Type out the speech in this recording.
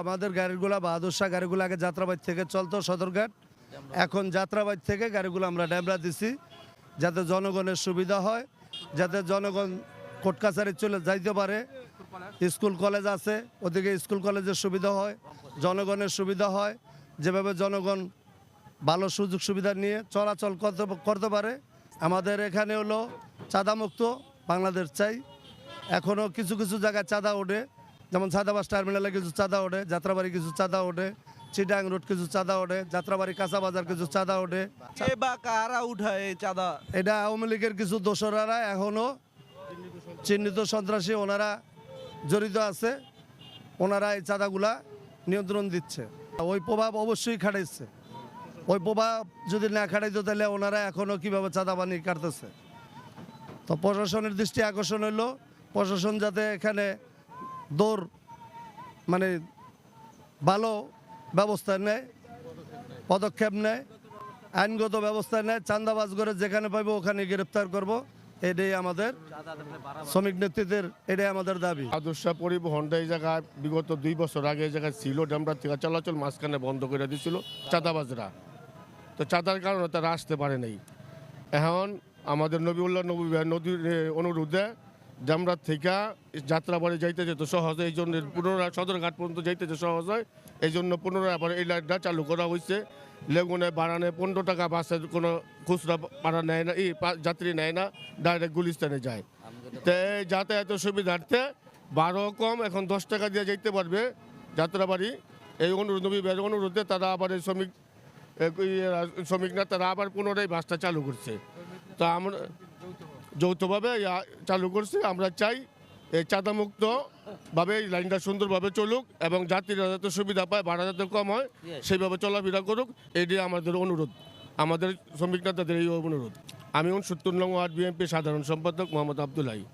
আমাদের গাড়িগুলো বাহাদুর শাহ গাড়িগুলো আগে যাত্রাবাড়ি থেকে চলতো সদরঘাট। এখন যাত্রাবাড়ি থেকে গাড়িগুলো আমরা ড্যামরা দিছি, যাতে জনগণের সুবিধা হয়, যাতে জনগণ কোর্ট কাছারি চলে যাইতে পারে। স্কুল কলেজ আছে, ওদিকে স্কুল কলেজের সুবিধা হয়, জনগণের সুবিধা হয়। যেভাবে জনগণ ভালো সুযোগ সুবিধা নিয়ে চলাচল করতে করতে পারে, আমাদের এখানে হলো চাঁদামুক্ত, বাংলাদেশ চাই। এখনও কিছু কিছু জায়গায় চাঁদা ওঠে যেমন সাদাবাস টার্মিনালে কিছু চাঁদা ওঠে যাত্রাবাড়ি কিছু চাঁদা ওঠে চিটাং রোড কিছু চাঁদা ওঠে যাত্রাবাড়ি কাঁচা বাজার কিছু চাঁদা ওঠে। বা কারা উঠায় চাঁদা? এটা আওয়ামী লীগের কিছু দোসরারা এখনও চিহ্নিত সন্ত্রাসী ওনারা জড়িত আছে ওনারা এই চাঁদাগুলা নিয়ন্ত্রণ দিচ্ছে। ওই প্রভাব অবশ্যই খাটাইছে। ওই প্রভাব যদি না খাটাইতো তাহলে ওনারা এখনও কীভাবে চাঁদা পানি কাটতেছে? তো প্রশাসনের দৃষ্টি আকর্ষণ হলো প্রশাসন যাতে এখানে দৌড় মানে ভালো ব্যবস্থা নেয়, পদক্ষেপ নেয়, আইনগত ব্যবস্থা নেয় চান্দাবাজ করে যেখানে পাইবো ওখানে গ্রেপ্তার করব। এটাই আমাদের শ্রমিক নেতৃত্বের, এটাই আমাদের দাবি। আদর্শ পরিবহনটা এই জায়গায় বিগত দুই বছর আগে এই জায়গায় ছিল, ড্যামরা থেকে চলাচল মাঝখানে বন্ধ করে দিছিল চাঁদাবাজরা। তো চাঁদার কারণে তারা আসতে পারে নাই। এখন আমাদের নবীউল্লাহ নবী নদীর অনুরোধে ড্যামরা থেকে যাত্রাবাড়ি যাইতে যেত সহজ, এই জন্য পুনরায় সদরঘাট পর্যন্ত যাইতে যে সহজ হয়, এই জন্য পুনরায় আবার এই লাইনটা চালু করা হয়েছে লেগুনে বাড়ানে পনেরো টাকা বাসের কোনো খুচরা ভাড়া নেয় না এই যাত্রী নেয় না, ডাইরেক্ট গুলিস্তানে যায়। তো এই যাতায়াতের সুবিধার্থে বারো কম, এখন দশ টাকা দিয়ে যাইতে পারবে যাত্রাবাড়ি। এই অনুরোধ নবী ভাইয়ের অনুরোধে তারা আবার এই শ্রমিক শ্রমিকরা তারা আবার পুনরায় বাসটা চালু করছে। তো আমরা যৌথভাবে ইয়া চালু করছি। আমরা চাই এই চাঁদামুক্ত ভাবে এই লাইনটা সুন্দরভাবে চলুক এবং যাত্রীরা যাতে সুবিধা পায় ভাড়া যাতে কম হয় সেইভাবে চলাফেরা করুক। এটি আমাদের অনুরোধ। আমাদের শ্রমিক নেতাদের এই অনুরোধ। আমি উনসত্তর নং ওয়ার্ড বিএনপি সাধারণ সম্পাদক মোহাম্মদ আবদুল্লাহি